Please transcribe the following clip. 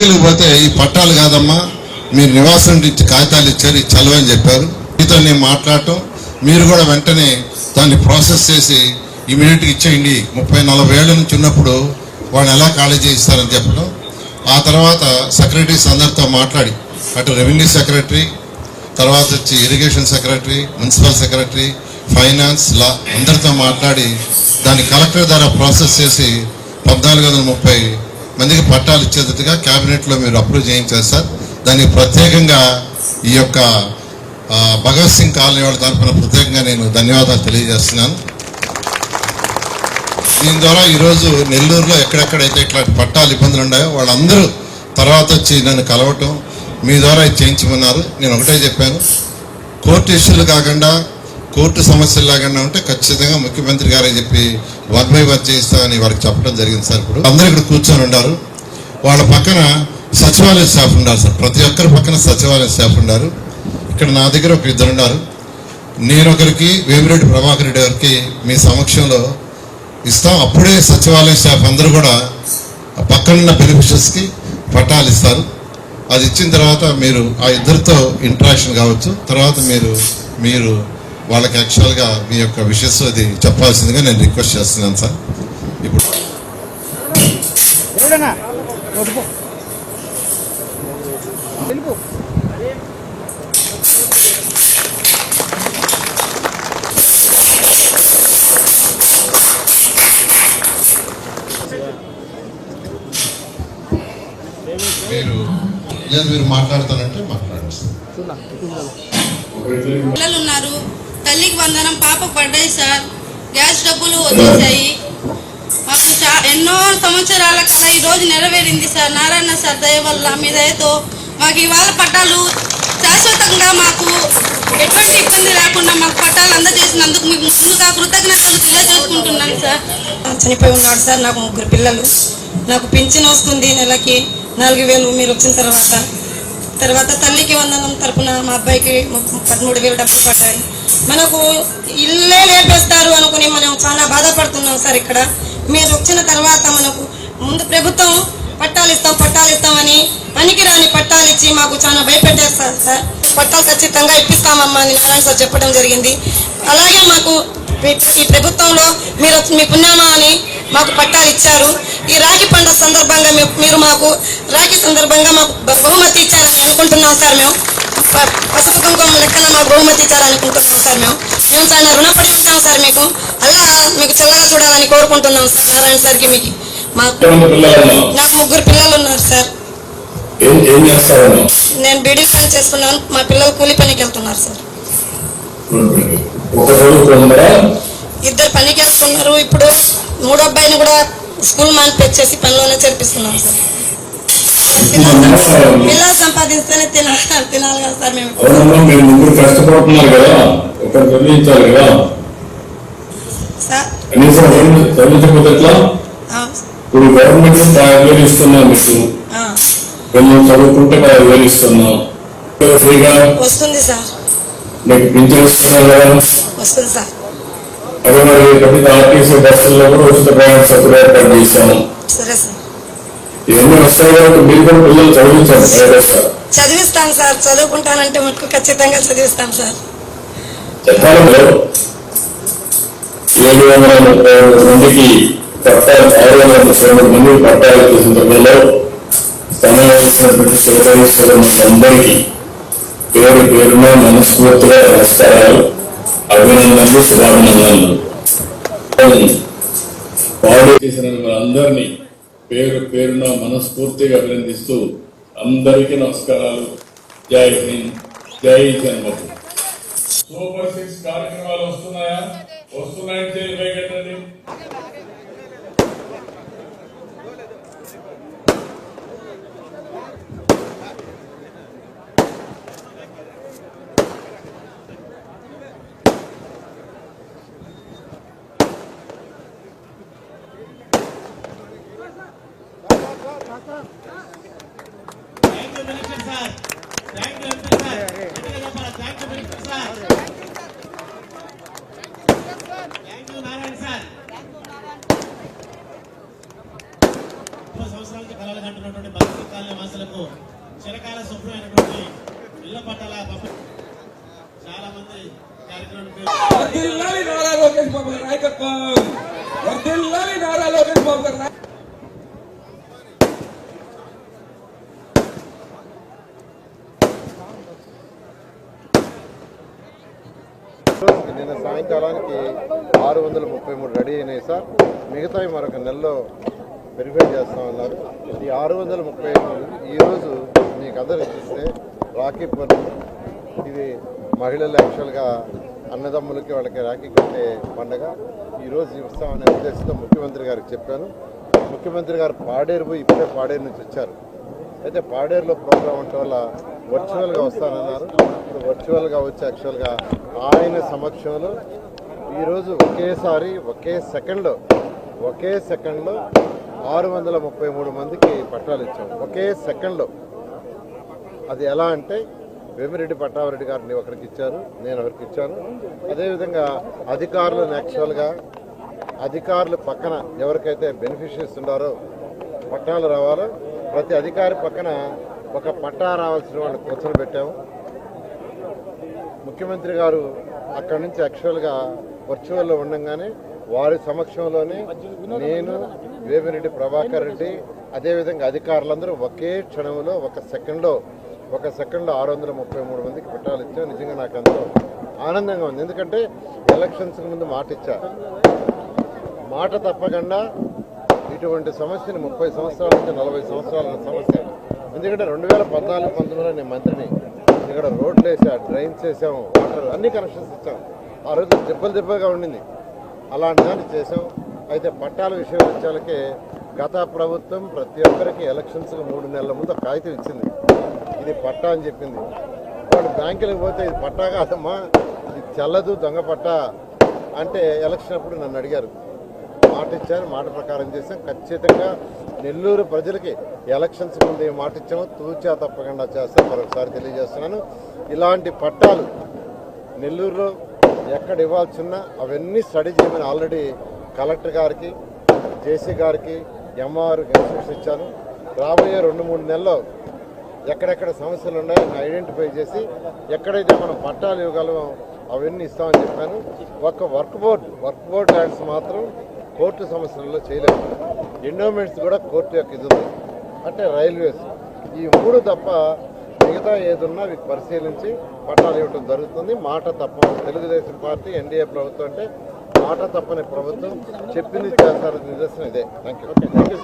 పోతే ఈ పట్టాలు కాదమ్మా మీరు నివాసం ఇచ్చి కాగితాలు ఇచ్చారు ఇది చలవని చెప్పారు. మీతో నేను మాట్లాడటం మీరు కూడా వెంటనే దాన్ని ప్రాసెస్ చేసి ఇమీడియట్గా ఇచ్చేయండి. ముప్పై నలభై ఏళ్ళ నుంచి ఉన్నప్పుడు వాళ్ళని ఎలా ఖాళీ చేయిస్తారని చెప్పడం. ఆ తర్వాత సెక్రటరీస్ అందరితో మాట్లాడి అటు రెవెన్యూ సెక్రటరీ తర్వాత వచ్చి irrigation secretary municipal secretary finance law అందరితో మాట్లాడి దాన్ని కలెక్టర్ ద్వారా ప్రాసెస్ చేసి పద్నాలుగు వందల ముప్పై మందికి పట్టాలు ఇచ్చేటట్టుగా క్యాబినెట్లో మీరు అప్రూవ్ చేయించారు సార్. దానికి ప్రత్యేకంగా ఈ యొక్క భగత్ సింగ్ కాలనీ వాళ్ళ తరఫున ప్రత్యేకంగా నేను ధన్యవాదాలు తెలియజేస్తున్నాను. దీని ద్వారా ఈరోజు నెల్లూరులో ఎక్కడెక్కడైతే ఇట్లాంటి పట్టాలు ఇబ్బందులు ఉన్నాయో వాళ్ళందరూ తర్వాత వచ్చి నన్ను కలవటం మీ ద్వారా ఇది చేయించమన్నారు. నేను ఒకటే చెప్పాను. కోర్టు ఇష్యూలు కాకుండా కోర్టు సమస్యలు లాగానే ఉంటే ఖచ్చితంగా ముఖ్యమంత్రి గారే చెప్పి వన్ బై వన్ చేయిస్తామని వారికి చెప్పడం జరిగింది సార్ ఇప్పుడు. అందరూ ఇక్కడ కూర్చొని ఉన్నారు. వాళ్ళ పక్కన సచివాలయ స్టాఫ్ ఉన్నారు సార్. ప్రతి ఒక్కరి పక్కన సచివాలయ స్టాఫ్ ఉన్నారు ఇక్కడ నా దగ్గర ఒక ఇద్దరు ఉన్నారు. నేను ఒకరికి వేమిరెడ్డి ప్రభాకర్ రెడ్డి గారికి మీ సమక్షంలో ఇస్తాం. అప్పుడే సచివాలయం స్టాఫ్ అందరూ కూడా పక్కనున్న బెనిఫిషియర్స్కి పట్టాలు ఇస్తారు. అది ఇచ్చిన తర్వాత మీరు ఆ ఇద్దరితో ఇంటరాక్షన్ కావచ్చు. తర్వాత మీరు మీరు వాళ్ళకి యాక్చువల్గా మీ యొక్క విషయస్ అది చెప్పాల్సిందిగా నేను రిక్వెస్ట్ చేస్తున్నాను సార్ ఇప్పుడు మీరు లేదు మీరు మాట్లాడతానంటే మాట్లాడండి పిల్లలు ఉన్నారు. తల్లికి వందనం పాప పడ్డాయి సార్. గ్యాస్ డబ్బులు వచ్చేసాయి మాకు చా- ఎన్నో సంవత్సరాల కల ఈరోజు నెరవేరింది సార్. నారాయణ సార్ దయ వల్ల మీ దయతో మాకు ఇవాళ పట్టాలు శాశ్వతంగా మాకు ఎటువంటి ఇబ్బంది లేకుండా మాకు పట్టాలు అందజేసినందుకు మీకు ముందుగా కృతజ్ఞతలు తెలియజేసుకుంటున్నాను సార్. చనిపోయి ఉన్నాడు సార్. నాకు ముగ్గురు పిల్లలు. నాకు పింఛన్ వస్తుంది నెలకి నాలుగు వేలు మీరు వచ్చిన తర్వాత. తర్వాత తల్లికి వందనం తరపున మా అబ్బాయికి పదమూడు వేలు డబ్బులు పడ్డాయి. మనకు ఇల్లే లేపేస్తారు అనుకుని మనం చాలా బాధపడుతున్నాం సార్ ఇక్కడ. మీరు వచ్చిన తర్వాత మనకు ముందు ప్రభుత్వం పట్టాలు ఇస్తాం పట్టాలు ఇస్తామని పనికిరాని పట్టాలు ఇచ్చి మాకు చాలా భయపెట్టారు సార్. పట్టాలు ఖచ్చితంగా ఇప్పిస్తామమ్మా అని నారాయణ సార్ చెప్పడం జరిగింది. అలాగే మాకు ఈ ప్రభుత్వంలో మీరు మీ పుణ్యమా అని మాకు పట్టాలు ఇచ్చారు. ఈ రాగి పండుగ సందర్భంగా మీరు మాకు రాఖీ సందర్భంగా మాకు బహుమతి ఇచ్చారని అనుకుంటున్నాం సార్ మేము. పసుపు కుంకుమ లెక్కన మాకు బహుమతి ఇచ్చారనుకుంటున్నాం సార్ మేము. మేము చాలా రుణపడి ఉంటాం సార్ మీకు. అలా మీకు చల్లగా చూడాలని కోరుకుంటున్నాం సార్ నారాయణ సార్కి మీకు. మాకు నాకు ముగ్గురు పిల్లలు ఉన్నారు సార్. నేను బీడీ పని చేస్తున్నాను. మా పిల్లలు కూలి పనికి వెళ్తున్నారు సార్. ఇద్దరు పనికి వెళ్తున్నారు. ఇప్పుడు మూడో అబ్బాయిని కూడా స్కూల్ మానిపించేసి పనిలోనే చేర్పిస్తున్నాం సార్. పిల్లలు సంపాదిస్తేనే తినాలి తినాలి కదా సార్ మేము. అవునమ్మా మీరు ముగ్గురు కష్టపడుతున్నారు కదా ఒకరు చదివించాలి కదా. కనీసం ఒకరిని చదివించకపోతే ఎట్లా? ఆ, ఇప్పుడు గవర్నమెంట్ పదహారు వేలు ఇస్తున్నాం మీకు. చదువుకుంటే వేలు ఇస్తున్నాం. ఫ్రీగా? వస్తుంది సార్. మీకు పింఛన్ ఇస్తున్నాం కదా. వస్తుంది సార్. అదే మరి ఆర్టీసీ బస్సుల్లో కూడా ఉచిత ప్రయాణ సౌకర్యం ఏర్పాటు చేశాము సరే సార్. ఇవన్నీ వస్తాయి కాబట్టి మీరు కూడా పిల్లలు చదివించాలి ప్రైవేట్ చదివిస్తాను సార్. చదువుకుంటానంటే మటుకు ఖచ్చితంగా చదివిస్తాను సార్. చెప్పాలి మీరు. ఏడు వందల ముప్పై ఐదు మందికి పట్టాలు ఆరు వందల ముప్పై మూడు మందికి పట్టాలు సందర్భంలో సమావేశించినటువంటి సోదరి అందరికీ పేరు పేరున మనస్ఫూర్తిగా నమస్కారాలు. అభినందనలు శుభాభినందనలు. పాడు చేసిన అందరినీ పేరు పేరున మనస్ఫూర్తిగా అభినందిస్తూ అందరికీ నమస్కారాలు. జై హింద్ జై జన్మభూమి. సూపర్ సిక్స్ కార్యక్రమాలు వస్తున్నాయా? వస్తున్నాయంటే కట్టండి thank you minister sir thank you MP sir గట్టిగా చెప్పాలి thank you minister sir thank you Narayana sir ముప్పై సంవత్సరాల నుంచి కలలు కంటున్నటువంటి భక్తి కాలనీ వాసులకు చిరకాల శుభ్రమైనటువంటి ఇళ్ళ పట్టాల చాలా మంది కార్యక్రమం నారా లోకేష్ బాబు గారి నాయకత్వం. వర్ధిల్లాలి నారా లోకేష్ బాబు గారు నాయకత్వం. నిన్న సాయంకాలానికి ఆరు వందల ముప్పై మూడు రెడీ అయినాయి సార్. మిగతావి మరొక నెలలో వెరిఫై చేస్తామన్నారు ఈ ఆరు వందల ముప్పై మూడు ఈరోజు మీకు అందరు ఇస్తే రాఖీ పన్ను ఇది మహిళలు యాక్చువల్గా అన్నదమ్ములకి వాళ్ళకి రాఖీ కట్టే పండగ ఈరోజు ఇస్తామనే ఉద్దేశంతో ముఖ్యమంత్రి గారికి చెప్పాను. ముఖ్యమంత్రి గారు పాడేరు పోయి ఇప్పుడే పాడేరు నుంచి వచ్చారు. అయితే పాడేరులో ప్రోగ్రామ్ ఉండటం వల్ల వర్చువల్గా వస్తానన్నారు. ఇప్పుడు వర్చువల్గా వచ్చి యాక్చువల్గా ఆయన సమక్షంలో ఈరోజు ఒకేసారి ఒకే సెకండ్లో ఒకే సెకండ్లో ఆరు వందల ముప్పై మూడు మందికి పట్టాలు ఇచ్చాం. ఒకే సెకండ్లో. అది ఎలా అంటే వేమిరెడ్డి పట్టావరెడ్డి గారిని ఒకరికి ఇచ్చారు నేను ఒకరికి ఇచ్చాను. అదేవిధంగా అధికారులను యాక్చువల్గా అధికారులు పక్కన ఎవరికైతే బెనిఫిషరీస్ ఉన్నారో పట్టాలు రావాలో ప్రతి అధికారి పక్కన ఒక పట్టా రావాల్సిన వాళ్ళకి కూర్చొని పెట్టాము. ముఖ్యమంత్రి గారు అక్కడి నుంచి యాక్చువల్గా వర్చువల్లో ఉండంగానే వారి సమక్షంలోనే నేను వేమిరెడ్డి ప్రభాకర్ రెడ్డి అదేవిధంగా అధికారులందరూ ఒకే క్షణంలో ఒక సెకండ్లో ఒక సెకండ్లో ఆరు వందల ముప్పై మూడు మందికి పట్టాలు ఇచ్చాం నిజంగా నాకు ఎంతో ఆనందంగా ఉంది. ఎందుకంటే ఎలక్షన్స్కి ముందు మాట ఇచ్చా మాట తప్పకుండా ఇటువంటి సమస్యని ముప్పై సంవత్సరాల నుంచి నలభై సంవత్సరాల సమస్య. ఎందుకంటే రెండు వేల పద్నాలుగు పంతొమ్మిదిలో నేను మంత్రిని. ఇక్కడ రోడ్లు వేసా డ్రైన్స్ వేసాము వాటర్ అన్ని కనెక్షన్స్ ఇచ్చాం. ఆ రోజు దెబ్బలు దెబ్బగా ఉండింది. అలాంటి దాన్ని చేసాం అయితే పట్టాల విషయం వచ్చేలకే గత ప్రభుత్వం ప్రతి ఒక్కరికి ఎలక్షన్స్కి మూడు నెలల ముందు కాగితం ఇచ్చింది. ఇది పట్టా అని చెప్పింది. వాళ్ళు బ్యాంకులకు పోతే ఇది పట్టా కాదమ్మా ఇది చల్లదు దొంగ పట్టా అంటే ఎలక్షన్ అప్పుడు నన్ను అడిగారు. మాట ఇచ్చారు మాట ప్రకారం చేసాం ఖచ్చితంగా నెల్లూరు ప్రజలకి ఎలక్షన్స్ ముందు ఏ మాట ఇచ్చామో. తూచా తప్పకుండా చేస్తాం. మరొకసారి తెలియజేస్తున్నాను. ఇలాంటి పట్టాలు నెల్లూరులో ఎక్కడ ఇవ్వాల్సిన అవన్నీ స్టడీ చేయమని ఆల్రెడీ కలెక్టర్ గారికి జేసీ గారికి ఎంఆర్కి ఇన్స్ట్రక్షన్ ఇచ్చాను. రాబోయే రెండు మూడు నెలల్లో ఎక్కడెక్కడ సమస్యలు ఉన్నాయో ఐడెంటిఫై చేసి ఎక్కడైతే మనం పట్టాలు ఇవ్వగలమో అవన్నీ ఇస్తామని చెప్పాను. ఒక work board work board lands మాత్రం కోర్టు సమస్యలలో చేయలేదు. ఎండోమెంట్స్ కూడా కోర్టు యొక్క ఇది అంటే రైల్వేస్. ఈ మూడు తప్ప మిగతా ఏదున్నా అవి పరిశీలించి పట్టాలు ఇవ్వడం జరుగుతుంది. మాట తప్ప తెలుగుదేశం పార్టీ ఎన్డీఏ ప్రభుత్వం అంటే మాట తప్పని ప్రభుత్వం చెప్పింది చేస్తారని నిదర్శనం ఇదే. Thank you